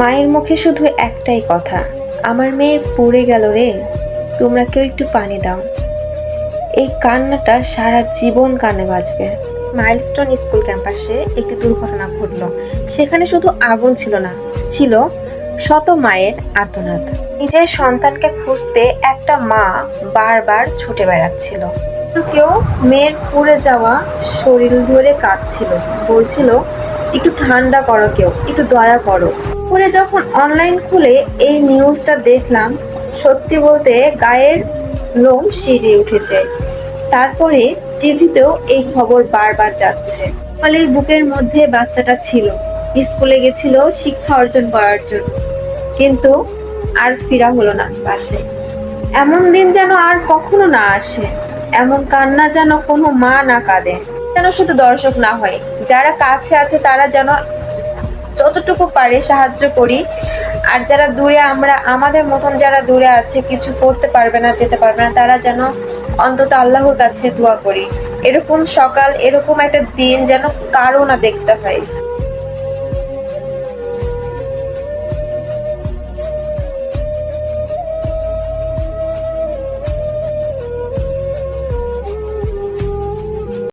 মায়ের মুখে শুধু একটাই কথা, আমার মেয়ে পড়ে গেল রে, তোমরা কেউ একটু পানি দাও। এই কান্নাটা সারা জীবন কানে বাজবে। মাইলস্টোন স্কুল ক্যাম্পাসে একটি দুর্ঘটনা ঘটল। সেখানে শুধু আগুন ছিল না, ছিল শত মায়ের আর্তনাদ। নিজের সন্তানকে খুঁজতে একটা মা বারবার ছুটে বেড়াচ্ছিল। কেউ মেয়ের পুড়ে যাওয়া শরীর ধরে কাঁদছিল বলছিল, একটু ঠান্ডা করো কেউ, একটু দয়া করো। পরে যখন অনলাইন খুলে এই নিউজটা দেখলাম, সত্যি বলতে গায়ের লোম শিরিয়ে উঠেছে। তারপরে টিভিতেও এই খবর বারবার যাচ্ছে। ফলে বুকের মধ্যে বাচ্চাটা ছিল। স্কুলে গেছিল শিক্ষা অর্জন করার জন্য। কিন্তু আর ফিরা হলো না বাসায় এমন দিন যেন আর কখনো না আসে। এমন কান্না যেন কোনো মা না কাঁদে। যেন শুধু দর্শক না হয়। যারা কাছে আছে তারা যেন যতটুকু পারি সাহায্য করি। আর যারা দূরে, আমরা, আমাদের মতন যারা দূরে আছে, কিছু করতে পারবে না, যেতে পারবে না, তারা যেন অন্তত আল্লাহর কাছে দোয়া করি। এরকম সকাল, এরকম একটা দিন যেন কারও না দেখতে হয়।